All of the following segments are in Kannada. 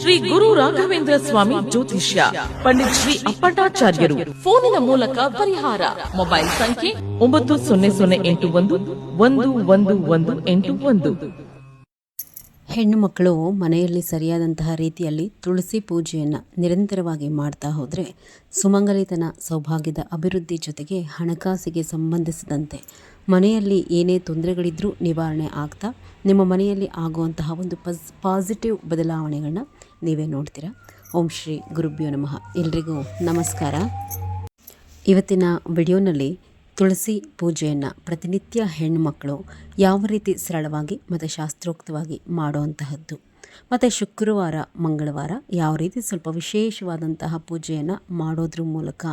ಶ್ರೀ ಗುರು ರಾಘವೇಂದ್ರ ಸ್ವಾಮಿ ಜ್ಯೋತಿಷ್ಯ ಪಂಡಿತ್ ಶ್ರೀ ಅಪ್ಪಟಾಚಾರ್ಯರು ಫೋನಿನ ಮೂಲಕ ಪರಿಹಾರ. ಮೊಬೈಲ್ ಸಂಖ್ಯೆ ಒಂಬತ್ತು ಸೊನ್ನೆ ಸೊನ್ನೆ ಎಂಟು ಒಂದು ಒಂದು ಒಂದು ಒಂದು ಎಂಟು ಒಂದು. ಹೆಣ್ಣು ಮಕ್ಕಳು ಮನೆಯಲ್ಲಿ ಸರಿಯಾದಂತಹ ರೀತಿಯಲ್ಲಿ ತುಳಸಿ ಪೂಜೆಯನ್ನು ನಿರಂತರವಾಗಿ ಮಾಡ್ತಾ ಹೋದರೆ ಸುಮಂಗಲಿತನ ಸೌಭಾಗ್ಯದ ಅಭಿವೃದ್ಧಿ ಜೊತೆಗೆ ಹಣಕಾಸಿಗೆ ಸಂಬಂಧಿಸಿದಂತೆ ಮನೆಯಲ್ಲಿ ಏನೇ ತೊಂದರೆಗಳಿದ್ದರೂ ನಿವಾರಣೆ ಆಗ್ತಾ ನಿಮ್ಮ ಮನೆಯಲ್ಲಿ ಆಗುವಂತಹ ಒಂದು ಪಸ್ ಪಾಸಿಟಿವ್ ಬದಲಾವಣೆಗಳನ್ನ ನೀವೇ ನೋಡ್ತೀರಾ? ಓಂ ಶ್ರೀ ಗುರುಭ್ಯೋ ನಮಃ. ಎಲ್ರಿಗೂ ನಮಸ್ಕಾರ. ಇವತ್ತಿನ ವಿಡಿಯೋನಲ್ಲಿ ತುಳಸಿ ಪೂಜೆಯನ್ನು ಪ್ರತಿನಿತ್ಯ ಹೆಣ್ಣುಮಕ್ಕಳು ಯಾವ ರೀತಿ ಸರಳವಾಗಿ ಮತ್ತು ಶಾಸ್ತ್ರೋಕ್ತವಾಗಿ ಮಾಡುವಂತಹದ್ದು, ಮತ್ತು ಶುಕ್ರವಾರ, ಮಂಗಳವಾರ ಯಾವ ರೀತಿ ಸ್ವಲ್ಪ ವಿಶೇಷವಾದಂತಹ ಪೂಜೆಯನ್ನು ಮಾಡೋದ್ರ ಮೂಲಕ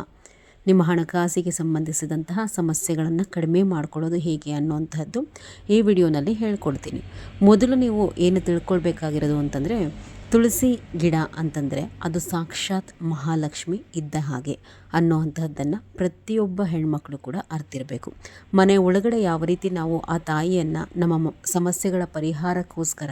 ನಿಮ್ಮ ಹಣಕಾಸಿಗೆ ಸಂಬಂಧಿಸಿದಂತಹ ಸಮಸ್ಯೆಗಳನ್ನು ಕಡಿಮೆ ಮಾಡ್ಕೊಳ್ಳೋದು ಹೇಗೆ ಅನ್ನುವಂಥದ್ದು ಈ ವಿಡಿಯೋನಲ್ಲಿ ಹೇಳ್ಕೊಡ್ತೀನಿ. ಮೊದಲು ನೀವು ಏನು ತಿಳ್ಕೊಳ್ಬೇಕಾಗಿರೋದು ಅಂತಂದರೆ ತುಳಸಿ ಗಿಡ ಅಂತಂದರೆ ಅದು ಸಾಕ್ಷಾತ್ ಮಹಾಲಕ್ಷ್ಮಿ ಇದ್ದ ಹಾಗೆ ಅನ್ನೋವಂಥದ್ದನ್ನು ಪ್ರತಿಯೊಬ್ಬ ಹೆಣ್ಮಕ್ಳು ಕೂಡ ಅರ್ತಿರಬೇಕು. ಮನೆ ಒಳಗಡೆ ಯಾವ ರೀತಿ ನಾವು ಆ ತಾಯಿಯನ್ನು ನಮ್ಮ ಸಮಸ್ಯೆಗಳ ಪರಿಹಾರಕ್ಕೋಸ್ಕರ,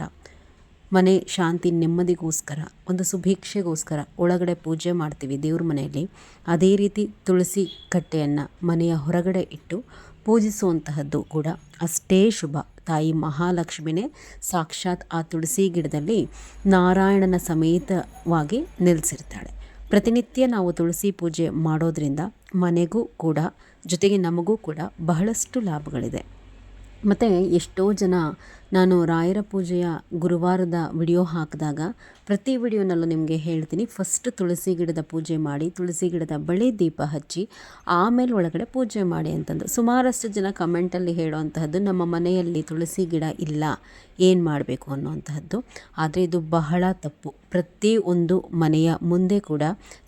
ಮನೆ ಶಾಂತಿ ನೆಮ್ಮದಿಗೋಸ್ಕರ, ಒಂದು ಸುಭಿಕ್ಷೆಗೋಸ್ಕರ ಒಳಗಡೆ ಪೂಜೆ ಮಾಡ್ತೀವಿ ದೇವ್ರ ಮನೆಯಲ್ಲಿ, ಅದೇ ರೀತಿ ತುಳಸಿ ಕಟ್ಟೆಯನ್ನು ಮನೆಯ ಹೊರಗಡೆ ಇಟ್ಟು ಪೂಜಿಸುವಂತಹದ್ದು ಕೂಡ ಅಷ್ಟೇ ಶುಭ. ತಾಯಿ ಮಹಾಲಕ್ಷ್ಮಿನೇ ಸಾಕ್ಷಾತ್ ಆ ತುಳಸಿ ಗಿಡದಲ್ಲಿ ನಾರಾಯಣನ ಸಮೇತವಾಗಿ ನಿಲ್ಲಿಸಿರ್ತಾಳೆ ಪ್ರತಿನಿತ್ಯ ನಾವು ತುಳಸಿ ಪೂಜೆ ಮಾಡೋದ್ರಿಂದ ಮನೆಗೂ ಕೂಡ ಜೊತೆಗೆ ನಮಗೂ ಕೂಡ ಬಹಳಷ್ಟು ಲಾಭಗಳಿದೆ. ಮತ್ತು ಎಷ್ಟೋ ಜನ ನಾನು ರಾಯರ ಪೂಜೆಯ ಗುರುವಾರದ ವಿಡಿಯೋ ಹಾಕಿದಾಗ ಪ್ರತಿ ವಿಡಿಯೋನಲ್ಲೂ ನಿಮಗೆ ಹೇಳ್ತೀನಿ ಫಸ್ಟ್ ತುಳಸಿ ಗಿಡದ ಪೂಜೆ ಮಾಡಿ, ತುಳಸಿ ಗಿಡದ ಬಳೆ ದೀಪ ಹಚ್ಚಿ, ಆಮೇಲೆ ಒಳಗಡೆ ಪೂಜೆ ಮಾಡಿ ಅಂತಂದು. ಸುಮಾರಷ್ಟು ಜನ ಕಮೆಂಟಲ್ಲಿ ಹೇಳುವಂತಹದ್ದು, ನಮ್ಮ ಮನೆಯಲ್ಲಿ ತುಳಸಿ ಗಿಡ ಇಲ್ಲ, ಏನು ಮಾಡಬೇಕು ಅನ್ನುವಂತಹದ್ದು. ಆದರೆ ಇದು ಬಹಳ ತಪ್ಪು. ಪ್ರತಿ ಒಂದು ಮನೆಯ ಮುಂದೆ ಕೂಡ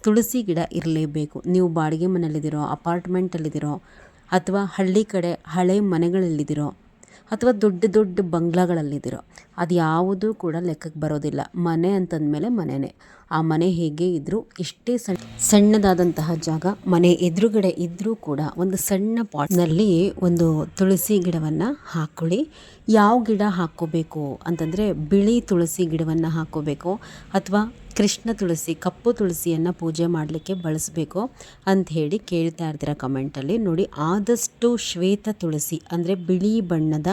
ತುಳಸಿ ಗಿಡ ಇರಲೇಬೇಕು. ನೀವು ಬಾಡಿಗೆ ಮನೆಯಲ್ಲಿದ್ದೀರೋ ಅಪಾರ್ಟ್ಮೆಂಟಲ್ಲಿದ್ದೀರೋ ಅಥವಾ ಹಳ್ಳಿ ಕಡೆ ಹಳೆ ಮನೆಗಳಲ್ಲಿದ್ದೀರೋ ಅಥವಾ ದೊಡ್ಡ ದೊಡ್ಡ ಬಂಗ್ಲಾಗಳಲ್ಲಿದ್ದೀರೋ, ಅದು ಯಾವುದೂ ಕೂಡ ಲೆಕ್ಕಕ್ಕೆ ಬರೋದಿಲ್ಲ. ಮನೆ ಅಂತಂದಮೇಲೆ ಮನೆಯೇ ಆ ಮನೆ ಹೇಗೆ ಇದ್ದರೂ ಎಷ್ಟೇ ಸಣ್ಣ ಸಣ್ಣದಾದಂತಹ ಜಾಗ, ಮನೆ ಎದುರುಗಡೆ ಇದ್ದರೂ ಕೂಡ ಒಂದು ಸಣ್ಣ ಪಾಟ್ನಲ್ಲಿ ಒಂದು ತುಳಸಿ ಗಿಡವನ್ನು ಹಾಕ್ಕೊಳ್ಳಿ ಯಾವ ಗಿಡ ಹಾಕ್ಕೋಬೇಕು ಅಂತಂದರೆ ಬಿಳಿ ತುಳಸಿ ಗಿಡವನ್ನು ಹಾಕ್ಕೋಬೇಕು ಅಥವಾ ಕೃಷ್ಣ ತುಳಸಿ, ಕಪ್ಪು ತುಳಸಿಯನ್ನು ಪೂಜೆ ಮಾಡಲಿಕ್ಕೆ ಬಳಸಬೇಕು ಅಂತ ಹೇಳಿ ಕೇಳ್ತಾ ಇರ್ತೀರ ಕಮೆಂಟಲ್ಲಿ ನೋಡಿ, ಆದಷ್ಟು ಶ್ವೇತ ತುಳಸಿ ಅಂದರೆ ಬಿಳಿ ಬಣ್ಣದ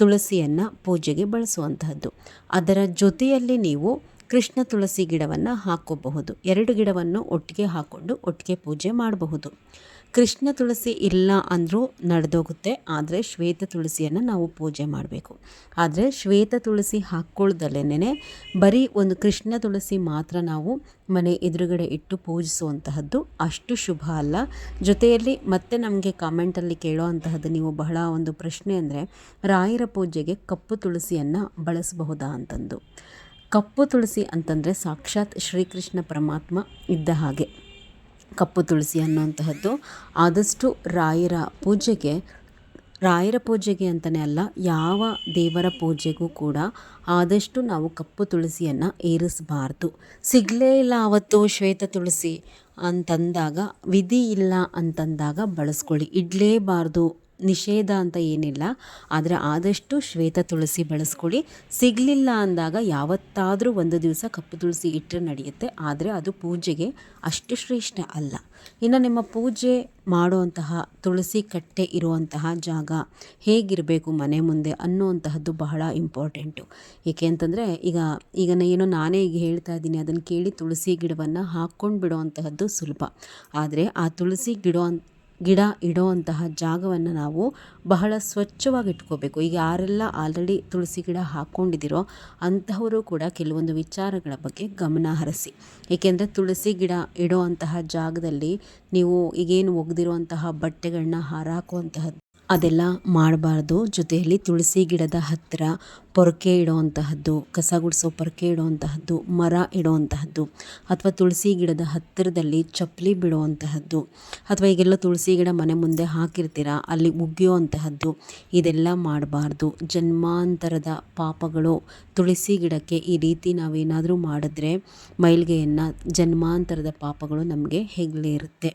ತುಳಸಿಯನ್ನು ಪೂಜೆಗೆ ಬಳಸುವಂತಹದ್ದು. ಅದರ ಜೊತೆಯಲ್ಲಿ ನೀವು ಕೃಷ್ಣ ತುಳಸಿ ಗಿಡವನ್ನು ಹಾಕ್ಕೋಬಹುದು ಎರಡು ಗಿಡವನ್ನು ಒಟ್ಟಿಗೆ ಹಾಕ್ಕೊಂಡು ಒಟ್ಟಿಗೆ ಪೂಜೆ ಮಾಡಬಹುದು. ಕೃಷ್ಣ ತುಳಸಿ ಇಲ್ಲ ಅಂದರೂ ನಡೆದೋಗುತ್ತೆ, ಆದರೆ ಶ್ವೇತ ತುಳಸಿಯನ್ನು ನಾವು ಪೂಜೆ ಮಾಡಬೇಕು. ಆದರೆ ಶ್ವೇತ ತುಳಸಿ ಹಾಕ್ಕೊಳ್ದಲ್ಲೇ ಬರೀ ಒಂದು ಕೃಷ್ಣ ತುಳಸಿ ಮಾತ್ರ ನಾವು ಮನೆ ಎದುರುಗಡೆ ಇಟ್ಟು ಪೂಜಿಸುವಂತಹದ್ದು ಅಷ್ಟು ಶುಭ ಅಲ್ಲ. ಜೊತೆಯಲ್ಲಿ ಮತ್ತೆ ನಮಗೆ ಕಾಮೆಂಟಲ್ಲಿ ಕೇಳೋ ಅಂತಹದ್ದು ನೀವು ಬಹಳ ಒಂದು ಪ್ರಶ್ನೆ ಅಂದರೆ ರಾಯರ ಪೂಜೆಗೆ ಕಪ್ಪು ತುಳಸಿಯನ್ನು ಬಳಸಬಹುದಾ ಅಂತಂದು. ಕಪ್ಪು ತುಳಸಿ ಅಂತಂದರೆ ಸಾಕ್ಷಾತ್ ಶ್ರೀಕೃಷ್ಣ ಪರಮಾತ್ಮ ಇದ್ದ ಹಾಗೆ. ಕಪ್ಪು ತುಳಸಿ ಅನ್ನುವಂತಹದ್ದು. ಆದಷ್ಟು ರಾಯರ ಪೂಜೆಗೆ ರಾಯರ ಪೂಜೆಗೆ ಅಂತಲೇ ಅಲ್ಲ, ಯಾವ ದೇವರ ಪೂಜೆಗೂ ಕೂಡ ಆದಷ್ಟು ನಾವು ಕಪ್ಪು ತುಳಸಿಯನ್ನು ಏರಿಸಬಾರ್ದು. ಸಿಗಲೇ ಇಲ್ಲ ಆವತ್ತು ಶ್ವೇತ ತುಳಸಿ ಅಂತಂದಾಗ, ವಿಧಿ ಇಲ್ಲ ಅಂತಂದಾಗ ಬಳಸ್ಕೊಳ್ಳಿ. ಇಡಲೇಬಾರ್ದು ನಿಷೇಧ ಅಂತ ಏನಿಲ್ಲ, ಆದರೆ ಆದಷ್ಟು ಶ್ವೇತ ತುಳಸಿ ಬಳಸ್ಕೊಳ್ಳಿ. ಸಿಗಲಿಲ್ಲ ಅಂದಾಗ ಯಾವತ್ತಾದರೂ ಒಂದು ದಿವಸ ಕಪ್ಪು ತುಳಸಿ ಇಟ್ಟರೆ ನಡೆಯುತ್ತೆ, ಆದರೆ ಅದು ಪೂಜೆಗೆ ಅಷ್ಟು ಶ್ರೇಷ್ಠ ಅಲ್ಲ. ಇನ್ನು ನಿಮ್ಮ ಪೂಜೆ ಮಾಡುವಂತಹ ತುಳಸಿ ಕಟ್ಟೆ ಇರುವಂತಹ ಜಾಗ ಹೇಗಿರಬೇಕು ಮನೆ ಮುಂದೆ ಅನ್ನುವಂತಹದ್ದು ಬಹಳ ಇಂಪಾರ್ಟೆಂಟು ಏಕೆ ಅಂತಂದರೆ ಈಗ ಈಗ ಏನೋ ನಾನೇ ಈಗ ಹೇಳ್ತಾ ಇದ್ದೀನಿ, ಅದನ್ನು ಕೇಳಿ ತುಳಸಿ ಗಿಡವನ್ನು ಹಾಕ್ಕೊಂಡು ಬಿಡುವಂತಹದ್ದು ಸುಲಭ. ಆದರೆ ಆ ತುಳಸಿ ಗಿಡ ಗಿಡ ಇಡೋವಂತಹ ಜಾಗವನ್ನು ನಾವು ಬಹಳ ಸ್ವಚ್ಛವಾಗಿ ಇಟ್ಕೋಬೇಕು ಈಗ ಯಾರೆಲ್ಲ ಆಲ್ರೆಡಿ ತುಳಸಿ ಗಿಡ ಹಾಕ್ಕೊಂಡಿದ್ದೀರೋ ಅಂತಹವರು ಕೂಡ ಕೆಲವೊಂದು ವಿಚಾರಗಳ ಬಗ್ಗೆ ಗಮನ ಹರಿಸಿ. ಏಕೆಂದರೆ ತುಳಸಿ ಗಿಡ ಇಡೋ ಅಂತಹ ಜಾಗದಲ್ಲಿ ನೀವು ಈಗೇನು ಒಗೆದಿರುವಂತಹ ಬಟ್ಟೆಗಳನ್ನ ಹಾರಾಕುವಂತಹ ಅದೆಲ್ಲ ಮಾಡಬಾರ್ದು. ಜೊತೆಯಲ್ಲಿ ತುಳಸಿ ಗಿಡದ ಹತ್ತಿರ ಪೊರಕೆ ಇಡೋವಂತಹದ್ದು, ಕಸ ಗುಡಿಸೋ ಪೊರಕೆ ಇಡುವಂತಹದ್ದು, ಮರ ಇಡುವಂತಹದ್ದು, ಅಥವಾ ತುಳಸಿ ಗಿಡದ ಹತ್ತಿರದಲ್ಲಿ ಚಪ್ಪಲಿ ಬಿಡುವಂತಹದ್ದು, ಅಥವಾ ಈಗೆಲ್ಲ ತುಳಸಿ ಗಿಡ ಮನೆ ಮುಂದೆ ಹಾಕಿರ್ತೀರ, ಅಲ್ಲಿ ಉಗಿಯುವಂತಹದ್ದು ಇದೆಲ್ಲ ಮಾಡಬಾರ್ದು. ಜನ್ಮಾಂತರದ ಪಾಪಗಳು ತುಳಸಿ ಗಿಡಕ್ಕೆ ಈ ರೀತಿ ನಾವೇನಾದರೂ ಮಾಡಿದ್ರೆ ಮೈಲ್ಗೆಯನ್ನು ಜನ್ಮಾಂತರದ ಪಾಪಗಳು ನಮಗೆ ಹೆಗಲೇ ಇರುತ್ತೆ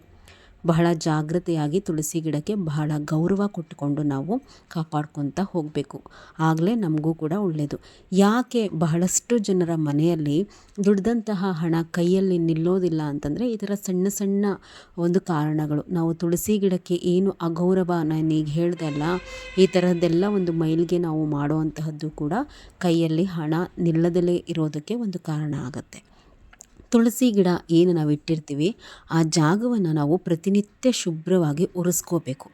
ಬಹಳ ಜಾಗ್ರತೆಯಾಗಿ ತುಳಸಿ ಗಿಡಕ್ಕೆ ಬಹಳ ಗೌರವ ಕೊಟ್ಟುಕೊಂಡು ನಾವು ಕಾಪಾಡ್ಕೊತ ಹೋಗಬೇಕು. ಆಗಲೇ ನಮಗೂ ಕೂಡ ಒಳ್ಳೆಯದು ಯಾಕೆ ಬಹಳಷ್ಟು ಜನರ ಮನೆಯಲ್ಲಿ ದುಡ್ದಂತಹ ಹಣ ಕೈಯಲ್ಲಿ ನಿಲ್ಲೋದಿಲ್ಲ ಅಂತಂದರೆ ಈ ಥರ ಸಣ್ಣ ಸಣ್ಣ ಒಂದು ಕಾರಣಗಳು. ನಾವು ತುಳಸಿ ಗಿಡಕ್ಕೆ ಏನು ಅಗೌರವ ನಾನು ಈಗ ಹೇಳ್ದಲ್ಲ ಈ ಥರದ್ದೆಲ್ಲ ಒಂದು ಮೈಲಿಗೆ ನಾವು ಮಾಡುವಂತಹದ್ದು ಕೂಡ ಕೈಯಲ್ಲಿ ಹಣ ನಿಲ್ಲದಲೇ ಇರೋದಕ್ಕೆ ಒಂದು ಕಾರಣ ಆಗುತ್ತೆ. ತುಳಸಿ ಗಿಡ ಏನು ನಾವು ಇಟ್ಟಿರ್ತೀವಿ, ಆ ಜಾಗವನ್ನು ನಾವು ಪ್ರತಿನಿತ್ಯ ಶುಭ್ರವಾಗಿ ಒರೆಸ್ಕೋಬೇಕು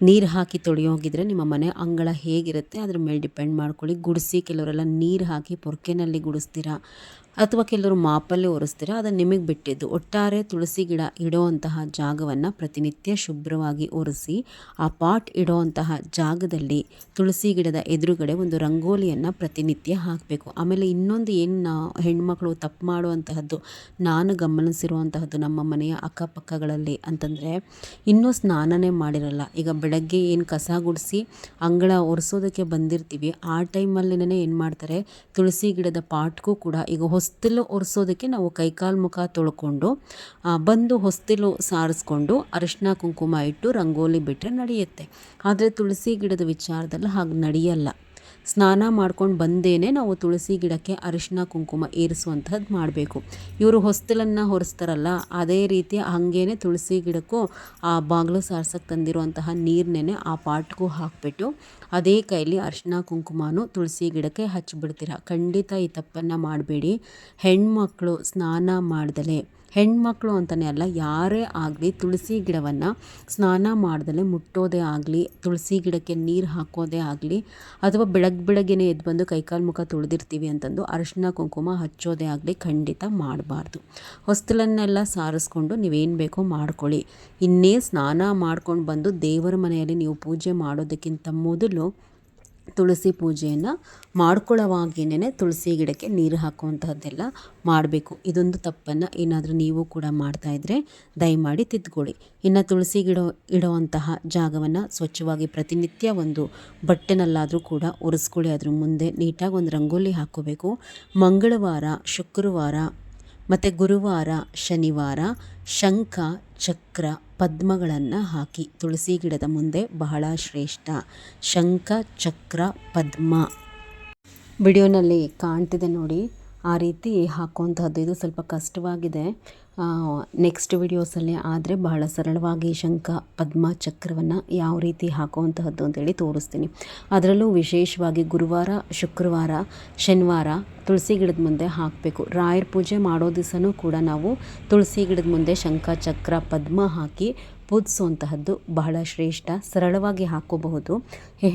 ನೀರು ಹಾಕಿ ತೊಳೆಯೋಗಿದ್ರೆ ನಿಮ್ಮ ಮನೆ ಅಂಗಳ ಹೇಗಿರುತ್ತೆ, ಅದ್ರ ಮೇಲೆ ಡಿಪೆಂಡ್ ಮಾಡ್ಕೊಳ್ಳಿ. ಗುಡಿಸಿ ಕೆಲವರೆಲ್ಲ ನೀರು ಹಾಕಿ ಪೊರ್ಕೆನಲ್ಲಿ ಗುಡಿಸ್ತೀರಾ ಅಥವಾ ಕೆಲವರು ಮಾಪಲ್ಲೇ ಒರೆಸ್ತೀರ ಅದನ್ನು ನಿಮಗೆ ಬಿಟ್ಟಿದ್ದು. ಒಟ್ಟಾರೆ ತುಳಸಿ ಗಿಡ ಇಡೋವಂತಹ ಜಾಗವನ್ನು ಪ್ರತಿನಿತ್ಯ ಶುಭ್ರವಾಗಿ ಒರೆಸಿ ಆ ಪಾಟ್ ಇಡೋವಂತಹ ಜಾಗದಲ್ಲಿ ತುಳಸಿ ಗಿಡದ ಎದುರುಗಡೆ ಒಂದು ರಂಗೋಲಿಯನ್ನು ಪ್ರತಿನಿತ್ಯ ಹಾಕಬೇಕು. ಆಮೇಲೆ ಇನ್ನೊಂದು ಏನು ನಾ, ಹೆಣ್ಮಕ್ಳು ತಪ್ಪು ಮಾಡುವಂತಹದ್ದು, ನಾನು ಗಮನಿಸಿರುವಂತಹದ್ದು ನಮ್ಮ ಮನೆಯ ಅಕ್ಕಪಕ್ಕಗಳಲ್ಲಿ ಅಂತಂದರೆ, ಇನ್ನೂ ಸ್ನಾನನೇ ಮಾಡಿರಲ್ಲ. ಈಗ ಬೆಳಗ್ಗೆ ಏನು ಕಸ ಗುಡಿಸಿ ಅಂಗಳ ಒರೆಸೋದಕ್ಕೆ ಬಂದಿರ್ತೀವಿ, ಆ ಟೈಮಲ್ಲಿನೇ ಏನು ಮಾಡ್ತಾರೆ, ತುಳಸಿ ಗಿಡದ ಪಾಟ್ಗೂ ಕೂಡ ಈಗ ಹೊಸ್ತಿಲು ಒರೆಸೋದಕ್ಕೆ ನಾವು ಕೈಕಾಲು ಮುಖ ತೊಳ್ಕೊಂಡು ಬಂದು ಹೊಸ್ತಿಲು ಸಾರಿಸ್ಕೊಂಡು ಅರಿಶಿನ ಕುಂಕುಮ ಇಟ್ಟು ರಂಗೋಲಿ ಬಿಟ್ಟರೆ ನಡೆಯುತ್ತೆ. ಆದರೆ ತುಳಸಿ ಗಿಡದ ವಿಚಾರದಲ್ಲಿ ಹಾಗೆ ನಡೆಯಲ್ಲ. ಸ್ನಾನ ಮಾಡ್ಕೊಂಡು ಬಂದೇನೆ ನಾವು ತುಳಸಿ ಗಿಡಕ್ಕೆ ಅರಿಶಿನ ಕುಂಕುಮ ಏರಿಸುವಂಥದ್ದು ಮಾಡಬೇಕು. ಇವರು ಹೊಸ್ತಲನ್ನು ಹೊರಿಸ್ತಾರಲ್ಲ, ಅದೇ ರೀತಿ ಹಾಗೇನೆ ತುಳಸಿ ಗಿಡಕ್ಕೂ ಆ ಬಾಗಿಲು ಸಾರ್ಸಕ್ಕೆ ತಂದಿರುವಂತಹ ನೀರನ್ನೇ ಆ ಪಾಟ್ಗೂ ಹಾಕಿಬಿಟ್ಟು ಅದೇ ಕೈಲಿ ಅರಿಶಿನ ಕುಂಕುಮನೂ ತುಳಸಿ ಗಿಡಕ್ಕೆ ಹಚ್ಚಿಬಿಡ್ತೀರ ಖಂಡಿತ ಈ ತಪ್ಪನ್ನು ಮಾಡಬೇಡಿ. ಹೆಣ್ಮಕ್ಳು ಸ್ನಾನ ಮಾಡ್ದಲೇ ಹೆಣ್ಮಕ್ಳು ಅಂತಲೇ ಅಲ್ಲ, ಯಾರೇ ಆಗಲಿ ತುಳಸಿ ಗಿಡವನ್ನು ಸ್ನಾನ ಮಾಡ್ದಲೇ ಮುಟ್ಟೋದೇ ಆಗಲಿ, ತುಳಸಿ ಗಿಡಕ್ಕೆ ನೀರು ಹಾಕೋದೇ ಆಗಲಿ, ಅಥವಾ ಬೆಳಗ್ಗೆ ಬೆಳಗ್ಗೆನೇ ಎದ್ದು ಬಂದು ಕೈಕಾಲು ಮುಖ ತೊಳೆದಿರ್ತೀವಿ ಅಂತಂದು ಅರಿಶಿನ ಕುಂಕುಮ ಹಚ್ಚೋದೇ ಆಗಲಿ ಖಂಡಿತ ಮಾಡಬಾರ್ದು. ಹೊಸ್ತಲನ್ನೆಲ್ಲ ಸಾರಿಸ್ಕೊಂಡು ನೀವೇನು ಬೇಕೋ ಮಾಡ್ಕೊಳ್ಳಿ. ಇನ್ನೇ ಸ್ನಾನ ಮಾಡ್ಕೊಂಡು ಬಂದು ದೇವರ ಮನೆಯಲ್ಲಿ ನೀವು ಪೂಜೆ ಮಾಡೋದಕ್ಕಿಂತ ಮೊದಲು ತುಳಸಿ ಪೂಜೆಯನ್ನು ಮಾಡ್ಕೊಳ್ಳೋವಾಗೇನೆ ತುಳಸಿ ಗಿಡಕ್ಕೆ ನೀರು ಹಾಕುವಂತಹದ್ದೆಲ್ಲ ಮಾಡಬೇಕು. ಇದೊಂದು ತಪ್ಪನ್ನು ಏನಾದರೂ ನೀವು ಕೂಡ ಮಾಡ್ತಾಯಿದ್ರೆ ದಯಮಾಡಿ ತಿದ್ಕೊಳ್ಳಿ. ಇನ್ನು ತುಳಸಿ ಗಿಡ, ಇಡುವಂತಹ ಜಾಗವನ್ನು ಸ್ವಚ್ಛವಾಗಿ ಪ್ರತಿನಿತ್ಯ ಒಂದು ಬಟ್ಟೆನಲ್ಲಾದರೂ ಕೂಡ ಒರೆಸ್ಕೊಳ್ಳಿ. ಅದ್ರ ಮುಂದೆ ನೀಟಾಗಿ ಒಂದು ರಂಗೋಲಿ ಹಾಕೋಬೇಕು ಮಂಗಳವಾರ, ಶುಕ್ರವಾರ, ಮತ್ತು ಗುರುವಾರ, ಶನಿವಾರ, ಶಂಖ, ಚಕ್ರ ಪದ್ಮಗಳನ್ನು ಹಾಕಿ ತುಳಸಿ ಗಿಡದ ಮುಂದೆ ಬಹಳ ಶ್ರೇಷ್ಠ. ಶಂಖ ಚಕ್ರ ಪದ್ಮ. ವಿಡಿಯೋನಲ್ಲಿ ಕಾಣ್ತಿದೆ ನೋಡಿ. ಆ ರೀತಿ ಹಾಕುವಂತಹದ್ದು. ಇದು ಸ್ವಲ್ಪ ಕಷ್ಟವಾಗಿದೆ. ನೆಕ್ಸ್ಟ್ ವಿಡಿಯೋಸಲ್ಲಿ ಆದರೆ ಬಹಳ ಸರಳವಾಗಿ ಶಂಖ, ಪದ್ಮ, ಚಕ್ರವನ್ನು ಯಾವ ರೀತಿ ಹಾಕುವಂತಹದ್ದು ಅಂತೇಳಿ ತೋರಿಸ್ತೀನಿ. ಅದರಲ್ಲೂ ವಿಶೇಷವಾಗಿ ಗುರುವಾರ, ಶುಕ್ರವಾರ, ಶನಿವಾರ ತುಳಸಿ ಗಿಡದ ಮುಂದೆ ಹಾಕಬೇಕು. ರಾಯರ ಪೂಜೆ ಮಾಡೋ ದಿವಸನೂ ಕೂಡ ನಾವು ತುಳಸಿ ಗಿಡದ ಮುಂದೆ ಶಂಖ, ಚಕ್ರ, ಪದ್ಮ ಹಾಕಿ ಪೂಜಿಸುವಂತಹದ್ದು ಬಹಳ ಶ್ರೇಷ್ಠ, ಸರಳವಾಗಿ ಹಾಕೋಬಹುದು.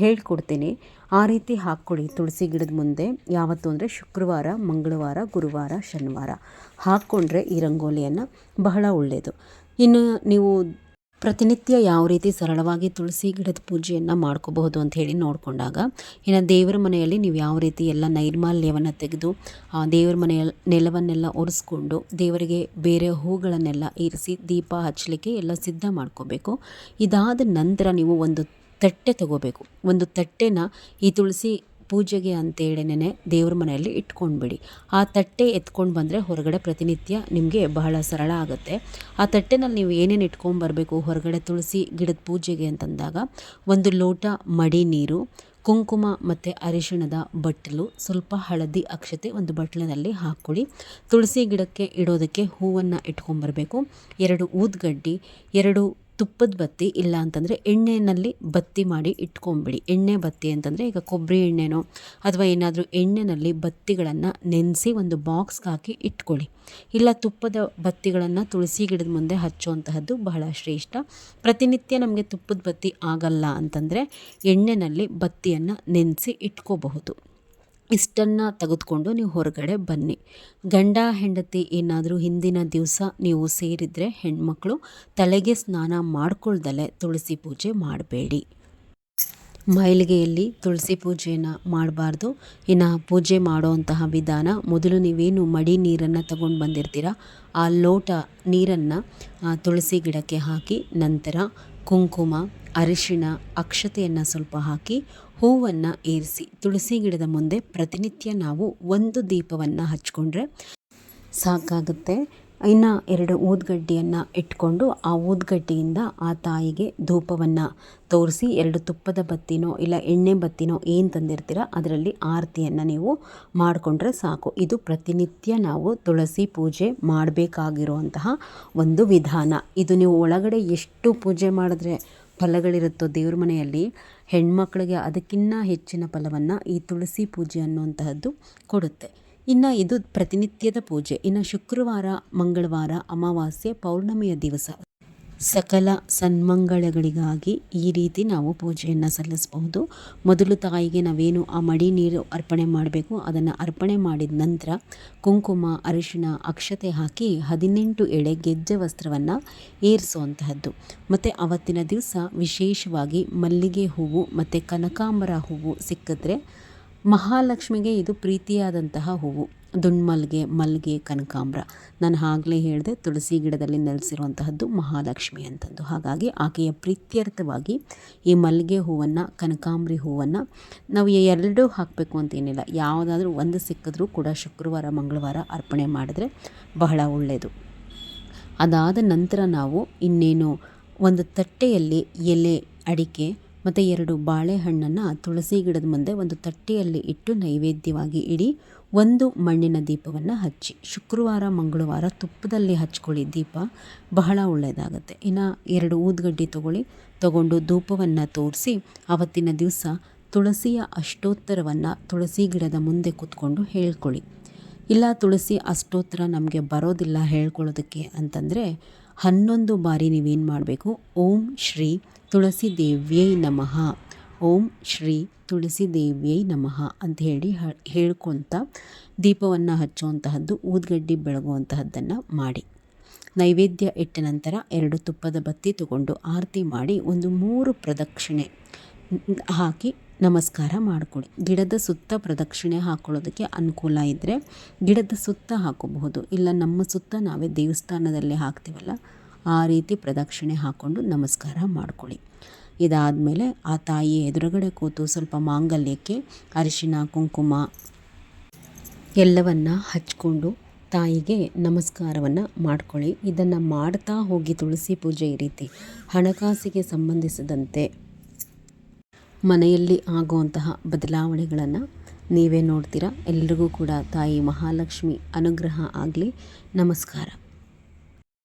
ಹೇಳ್ಕೊಡ್ತೀನಿ. ಆ ರೀತಿ ಹಾಕ್ಕೊಳ್ಳಿ ತುಳಸಿ ಗಿಡದ ಮುಂದೆ ಯಾವತ್ತು ಅಂದರೆ ಶುಕ್ರವಾರ, ಮಂಗಳವಾರ, ಗುರುವಾರ, ಶನಿವಾರ ಹಾಕ್ಕೊಂಡ್ರೆ ಈ ರಂಗೋಲಿಯನ್ನು ಬಹಳ ಒಳ್ಳೆಯದು ಇನ್ನು ನೀವು ಪ್ರತಿನಿತ್ಯ ಯಾವ ರೀತಿ ಸರಳವಾಗಿ ತುಳಸಿ ಗಿಡದ ಪೂಜೆಯನ್ನು ಮಾಡ್ಕೋಬಹುದು ಅಂತ ಹೇಳಿ ನೋಡಿಕೊಂಡಾಗ, ಇನ್ನು ದೇವರ ಮನೆಯಲ್ಲಿ ನೀವು ಯಾವ ರೀತಿ ಎಲ್ಲ ನೈರ್ಮಾಲ್ಯವನ್ನು ತೆಗೆದು ದೇವರ ಮನೆಯ ನೆಲವನ್ನೆಲ್ಲ ಒರೆಸ್ಕೊಂಡು, ದೇವರಿಗೆ ಬೇರೆ ಹೂಗಳನ್ನೆಲ್ಲ ಇರಿಸಿ ದೀಪ ಹಚ್ಚಲಿಕ್ಕೆ ಎಲ್ಲ ಸಿದ್ಧ ಮಾಡ್ಕೋಬೇಕು. ಇದಾದ ನಂತರ ನೀವು ಒಂದು ತಟ್ಟೆ ತಗೋಬೇಕು. ಒಂದು ತಟ್ಟೆನ ಈ ತುಳಸಿ ಪೂಜೆಗೆ ಅಂತೇಳೇನೆ ದೇವ್ರ ಮನೆಯಲ್ಲಿ ಇಟ್ಕೊಂಡ್ಬಿಡಿ. ಆ ತಟ್ಟೆ ಎತ್ಕೊಂಡು ಬಂದರೆ ಹೊರಗಡೆ ಪ್ರತಿನಿತ್ಯ ನಿಮಗೆ ಬಹಳ ಸರಳ ಆಗುತ್ತೆ. ಆ ತಟ್ಟೆನಲ್ಲಿ ನೀವು ಏನೇನು ಇಟ್ಕೊಂಡ್ಬರ್ಬೇಕು ಹೊರಗಡೆ ತುಳಸಿ ಗಿಡದ ಪೂಜೆಗೆ ಅಂತಂದಾಗ ಒಂದು ಲೋಟ ಮಡಿ ನೀರು, ಕುಂಕುಮ ಮತ್ತು ಅರಿಶಿಣದ ಬಟ್ಟಲು ಸ್ವಲ್ಪ ಹಳದಿ ಅಕ್ಷತೆ ಒಂದು ಬಟ್ಲಿನಲ್ಲಿ ಹಾಕ್ಕೊಳ್ಳಿ. ತುಳಸಿ ಗಿಡಕ್ಕೆ ಇಡೋದಕ್ಕೆ ಹೂವನ್ನು ಇಟ್ಕೊಂಬರಬೇಕು ಎರಡು ಊದ್ಗಡ್ಡಿ, ಎರಡು ತುಪ್ಪದ ಬತ್ತಿ ಇಲ್ಲ ಅಂತಂದರೆ ಎಣ್ಣೆಯಲ್ಲಿ ಬತ್ತಿ ಮಾಡಿ ಇಟ್ಕೊಂಬಿಡಿ. ಎಣ್ಣೆ ಬತ್ತಿ ಅಂತಂದರೆ ಈಗ ಕೊಬ್ಬರಿ ಎಣ್ಣೆನೋ ಅಥವಾ ಏನಾದರೂ ಎಣ್ಣೆಯಲ್ಲಿ ಬತ್ತಿಗಳನ್ನು ನೆನೆಸಿ ಒಂದು ಬಾಕ್ಸ್ಗೆ ಹಾಕಿ ಇಟ್ಕೊಳ್ಳಿ. ಇಲ್ಲ ತುಪ್ಪದ ಬತ್ತಿಗಳನ್ನು ತುಳಸಿ ಗಿಡದ ಮುಂದೆ ಹಚ್ಚುವಂತಹದ್ದು ಬಹಳ ಶ್ರೇಷ್ಠ. ಪ್ರತಿನಿತ್ಯ ನಮಗೆ ತುಪ್ಪದ ಬತ್ತಿ ಆಗಲ್ಲ ಅಂತಂದರೆ ಎಣ್ಣೆಯಲ್ಲಿ ಬತ್ತಿಯನ್ನು ನೆನೆಸಿ ಇಟ್ಕೋಬಹುದು. ಇಷ್ಟನ್ನು ತೆಗೆದುಕೊಂಡು ನೀವು ಹೊರಗಡೆ ಬನ್ನಿ. ಗಂಡ, ಹೆಂಡತಿ ಏನಾದರೂ ಹಿಂದಿನ ದಿವಸ ನೀವು ಸೇರಿದರೆ ಹೆಣ್ಮಕ್ಳು ತಲೆಗೆ ಸ್ನಾನ ಮಾಡ್ಕೊಳ್ದಲೆ ತುಳಸಿ ಪೂಜೆ ಮಾಡಬೇಡಿ. ಮೈಲಿಗೆಯಲ್ಲಿ ತುಳಸಿ ಪೂಜೆಯನ್ನು ಮಾಡಬಾರ್ದು. ಇನ್ನು ಪೂಜೆ ಮಾಡುವಂತಹ ವಿಧಾನ ಮೊದಲು ನೀವೇನು ಮಡಿ ನೀರನ್ನು ತಗೊಂಡು ಬಂದಿರ್ತೀರ? ಆ ಲೋಟ ನೀರನ್ನು ತುಳಸಿ ಗಿಡಕ್ಕೆ ಹಾಕಿ ನಂತರ ಕುಂಕುಮ ಅರಿಶಿಣ, ಅಕ್ಷತೆಯನ್ನು ಸ್ವಲ್ಪ ಹಾಕಿ ಹೂವನ್ನು ಏರಿಸಿ, ತುಳಸಿ ಗಿಡದ ಮುಂದೆ ಪ್ರತಿನಿತ್ಯ ನಾವು ಒಂದು ದೀಪವನ್ನು ಹಚ್ಕೊಂಡ್ರೆ ಸಾಕಾಗುತ್ತೆ. ಇನ್ನು ಎರಡು ಊದ್ಗಡ್ಡಿಯನ್ನು ಇಟ್ಕೊಂಡು ಆ ಊದ್ಗಡ್ಡಿಯಿಂದ ಆ ತಾಯಿಗೆ ಧೂಪವನ್ನು ತೋರಿಸಿ ಎರಡು ತುಪ್ಪದ ಬತ್ತಿನೋ ಇಲ್ಲ ಎಣ್ಣೆ ಬತ್ತಿನೋ ಏನು ತಂದಿರ್ತೀರ ಅದರಲ್ಲಿ ಆರತಿಯನ್ನು ನೀವು ಮಾಡಿಕೊಂಡ್ರೆ ಸಾಕು. ಇದು ಪ್ರತಿನಿತ್ಯ ನಾವು ತುಳಸಿ ಪೂಜೆ ಮಾಡಬೇಕಾಗಿರುವಂತಹ ಒಂದು ವಿಧಾನ. ಇದು ನೀವು ಒಳಗಡೆ ಎಷ್ಟು ಪೂಜೆ ಮಾಡಿದ್ರೆ ಫಲಗಳಿರುತ್ತೋ ದೇವ್ರ ಮನೆಯಲ್ಲಿ, ಹೆಣ್ಮಕ್ಳಿಗೆ ಅದಕ್ಕಿನ್ನ ಹೆಚ್ಚಿನ ಫಲವನ್ನು ಈ ತುಳಸಿ ಪೂಜೆ ಅನ್ನುವಂತಹದ್ದು ಕೊಡುತ್ತೆ. ಇನ್ನು ಇದು ಪ್ರತಿನಿತ್ಯದ ಪೂಜೆ. ಇನ್ನು ಶುಕ್ರವಾರ, ಮಂಗಳವಾರ, ಅಮಾವಾಸ್ಯೆ, ಪೌರ್ಣಮಿಯ ದಿವಸ. ಸಕಲ ಸನ್ಮಂಗಳಗಳಿಗಾಗಿ ಈ ರೀತಿ ನಾವು ಪೂಜೆಯನ್ನು ಸಲ್ಲಿಸಬಹುದು. ಮೊದಲು ತಾಯಿಗೆ ನಾವೇನು ಆ ಮಡಿ ನೀರು ಅರ್ಪಣೆ ಮಾಡಬೇಕು, ಅದನ್ನು ಅರ್ಪಣೆ ಮಾಡಿದ ನಂತರ ಕುಂಕುಮ, ಅರಿಶಿಣ, ಅಕ್ಷತೆ ಹಾಕಿ ಹದಿನೆಂಟು ಎಳೆ ಗೆಜ್ಜೆ ವಸ್ತ್ರವನ್ನು ಏರಿಸುವಂತಹದ್ದು. ಮತ್ತು ಅವತ್ತಿನ ದಿವಸ ವಿಶೇಷವಾಗಿ ಮಲ್ಲಿಗೆ ಹೂವು ಮತ್ತು ಕನಕಾಂಬರ ಹೂವು ಸಿಕ್ಕಿದ್ರೆ ಮಹಾಲಕ್ಷ್ಮಿಗೆ ಇದು ಪ್ರೀತಿಯಾದಂತಹ ಹೂವು. ದುಂಡ್ಮಲ್ಗೆ ಮಲ್ಲಿಗೆ ಕನಕಾಂಬ್ರ. ನಾನು ಆಗಲೇ ಹೇಳಿದೆ, ತುಳಸಿ ಗಿಡದಲ್ಲಿ ನೆಲೆಸಿರುವಂತಹದ್ದು ಮಹಾಲಕ್ಷ್ಮಿ ಅಂತಂದು ಹಾಗಾಗಿ ಆಕೆಯ ಪ್ರೀತ್ಯರ್ಥವಾಗಿ ಈ ಮಲ್ಲಿಗೆ ಹೂವನ್ನು, ಕನಕಾಂಬ್ರಿ ಹೂವನ್ನು ನಾವು ಎರಡೂ ಹಾಕಬೇಕು ಅಂತೇನಿಲ್ಲ ಯಾವುದಾದ್ರೂ ಒಂದು ಸಿಕ್ಕಿದ್ರೂ ಕೂಡ ಶುಕ್ರವಾರ, ಮಂಗಳವಾರ ಅರ್ಪಣೆ ಮಾಡಿದ್ರೆ ಬಹಳ ಒಳ್ಳೆಯದು ಅದಾದ ನಂತರ ನಾವು ಇನ್ನೇನು ಒಂದು ತಟ್ಟೆಯಲ್ಲಿ ಎಲೆ, ಅಡಿಕೆ ಮತ್ತು ಎರಡು ಬಾಳೆಹಣ್ಣನ್ನು ತುಳಸಿ ಗಿಡದ ಮುಂದೆ ಒಂದು ತಟ್ಟೆಯಲ್ಲಿ ಇಟ್ಟು ನೈವೇದ್ಯವಾಗಿ ಇಡಿ ಒಂದು ಮಣ್ಣಿನ ದೀಪವನ್ನು ಹಚ್ಚಿ. ಶುಕ್ರವಾರ, ಮಂಗಳವಾರ ತುಪ್ಪದಲ್ಲಿ ಹಚ್ಕೊಳ್ಳಿ. ದೀಪ ಬಹಳ ಒಳ್ಳೆಯದಾಗುತ್ತೆ. ಇನ್ನು ಎರಡು ಊದ್ಗಡ್ಡಿ ತಗೊಳ್ಳಿ. ತಗೊಂಡು ಧೂಪವನ್ನು ತೋರಿಸಿ, ಅವತ್ತಿನ ದಿವಸ ತುಳಸಿಯ ಅಷ್ಟೋತ್ತರವನ್ನು ತುಳಸಿ ಗಿಡದ ಮುಂದೆ ಕೂತ್ಕೊಂಡು ಹೇಳ್ಕೊಳ್ಳಿ. ಇಲ್ಲ ತುಳಸಿ ಅಷ್ಟೋತ್ತರ ನಮಗೆ ಬರೋದಿಲ್ಲ ಹೇಳ್ಕೊಳ್ಳೋದಕ್ಕೆ ಅಂತಂದರೆ, ಹನ್ನೊಂದು ಬಾರಿ ನೀವೇನು ಮಾಡಬೇಕು? ಓಂ ಶ್ರೀ ತುಳಸಿ ದೇವ್ಯೈ ನಮಃ. ಓಂ ಶ್ರೀ ತುಳಸಿ ದೇವಿಯೈ ನಮಃ ಅಂತ ಹೇಳಿ ಹೇಳ್ಕೊತ ದೀಪವನ್ನು ಹಚ್ಚುವಂತಹದ್ದು, ಊದ್ಗಡ್ಡಿ ಬೆಳಗುವಂತಹದ್ದನ್ನು ಮಾಡಿ. ನೈವೇದ್ಯ ಇಟ್ಟ ನಂತರ ಎರಡು ತುಪ್ಪದ ಬತ್ತಿ ತಗೊಂಡು ಆರತಿ ಮಾಡಿ ಒಂದು ಮೂರು ಪ್ರದಕ್ಷಿಣೆ ಹಾಕಿ ನಮಸ್ಕಾರ ಮಾಡಿಕೊಳ್ಳಿ ಗಿಡದ ಸುತ್ತ ಪ್ರದಕ್ಷಿಣೆ ಹಾಕೊಳ್ಳೋದಕ್ಕೆ ಅನುಕೂಲ ಇದ್ದರೆ ಗಿಡದ ಸುತ್ತ ಹಾಕೋಬಹುದು. ಇಲ್ಲ ನಮ್ಮ ಸುತ್ತ ನಾವೇ ದೇವಸ್ಥಾನದಲ್ಲಿ ಹಾಕ್ತೀವಲ್ಲ, ಆ ರೀತಿ ಪ್ರದಕ್ಷಿಣೆ ಹಾಕ್ಕೊಂಡು ನಮಸ್ಕಾರ ಮಾಡ್ಕೊಳ್ಳಿ ಇದಾದಮೇಲೆ ಆ ತಾಯಿ ಎದುರುಗಡೆ ಕೂತು ಸ್ವಲ್ಪ ಮಾಂಗಲ್ಯಕ್ಕೆ ಅರಿಶಿನ, ಕುಂಕುಮ ಎಲ್ಲವನ್ನು ಹಚ್ಕೊಂಡು ತಾಯಿಗೆ ನಮಸ್ಕಾರವನ್ನು ಮಾಡ್ಕೊಳ್ಳಿ. ಇದನ್ನು ಮಾಡ್ತಾ ಹೋಗಿ ತುಳಸಿ ಪೂಜೆ ಈ ರೀತಿ ಹಣಕಾಸಿಗೆ ಸಂಬಂಧಿಸಿದಂತೆ ಮನೆಯಲ್ಲಿ ಆಗುವಂತಹ ಬದಲಾವಣೆಗಳನ್ನು ನೀವೇ ನೋಡ್ತೀರಾ. ಎಲ್ರಿಗೂ ಕೂಡ ತಾಯಿ ಮಹಾಲಕ್ಷ್ಮಿ ಅನುಗ್ರಹ ಆಗಲಿ. ನಮಸ್ಕಾರ.